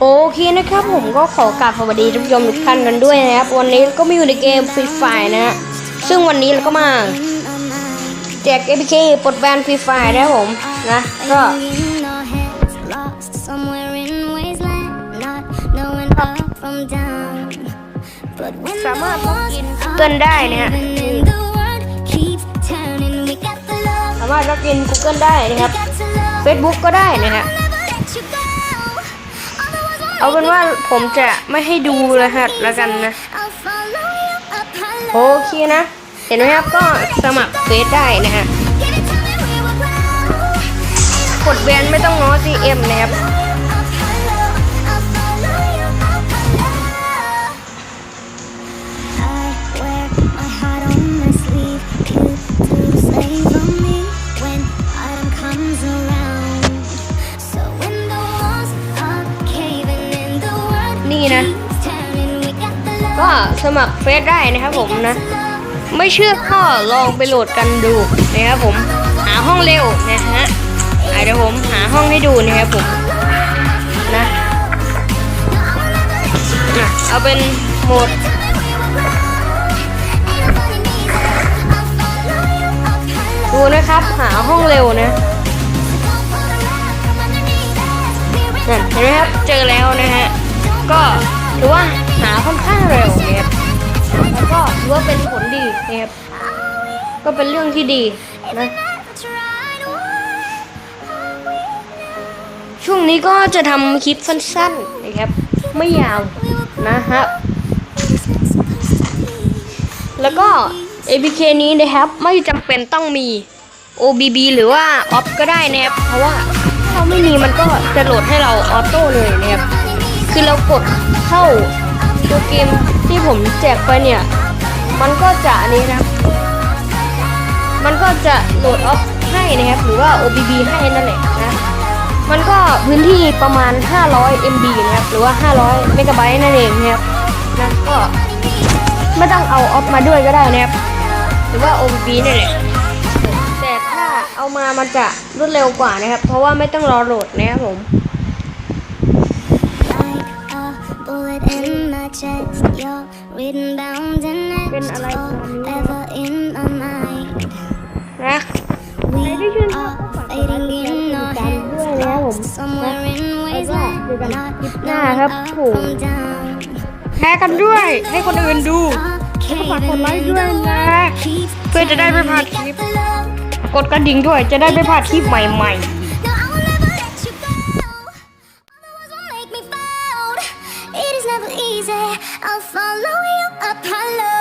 โอเคนะครับผมก็ขอกราบสวัสดีทุกชมทุกท่านกันด้วยนะครับ วันนี้ก็มาอยู่ในเกมฟรีไฟนะฮะซึ่งวันนี้เราก็มาแจก APK ปลดแบนฟรีไฟนะครับผมนะก็สามารถกินได้นะฮะสามารถล็กิน Google ได้นะครับ got to love. Facebook ก็ได้นะฮะ เอาเป็นว่าผมจะไม่ให้ดูรหัสแล้วกันนะโอเคนะ เห็นไหมครับก็สมัครเฟซได้นะฮะกดแบนไม่ต้องง้อ CM นะครับ นี่นะ ก็สมัครเฟซได้นะครับผมนะ ไม่เชื่อก็ลองไปโหลดกันดูนะครับผม หาห้องเร็วนะฮะเดี๋ยวผมหาห้องให้ดูนะครับผมนะอะเอาเป็นโหมดดูนะครับ หาห้องเร็วนะนั่นเห็นไหมครับ เจอแล้วนะฮะ ก็ถือว่าหาค่อนข้างเร็วนะครับแล้วก็ถือว่าเป็นผลดีนะครับก็เป็นเรื่องที่ดีนะช่วงนี้ก็จะทำคลิปสั้นๆนะครับ ไม่ยาวนะครับแล้วก็ APK นี้นะครับไม่จำเป็นต้องมี OBB หรือว่า OP ก็ได้นะครับ เพราะว่าถ้าไม่มีมันก็จะโหลดให้เราออโต้เลยนะครับ คือเรากดเข้าตัวเกมที่ผมแจกไปเนี่ย มันก็จะนี้นะ มันก็จะโหลดออฟให้นะครับ หรือว่า OBB ให้นั่นแหละนะ มันก็พื้นที่ประมาณ 500 MB นะครับ หรือว่า 500 เมกะไบต์นั่นเองนะครับนะก็ไม่ต้องเอาออฟมาด้วยก็ได้นะครับ หรือว่า OBB นี่แหละแต่ถ้าเอามามันจะรวดเร็วกว่านะครับ เพราะว่าไม่ต้องรอโหลดนะครับผม bullet in my chest, you're written bound and Bên etched ở đây forever in my mind. นะ We Hãy đi chuyên are gia các bạn fading có in thể our tìm hands, kiếm với lost nhau. somewhere in Hãy wasteland, ra, để not gặp knowing Nga hấp up thụ. from down. แชร์กันด้วย ให้คนอื่นดู Are แล้วก็ฝากกด caving ไลค์ in, ด้วย the นะ world keeps เพื่อจะได้ไม่พลาด turning. ค We ลิป got the love. กดกระดิ่งด้วยจะได้ไม่พลาดคลิปใหม่ No, I'll follow you up.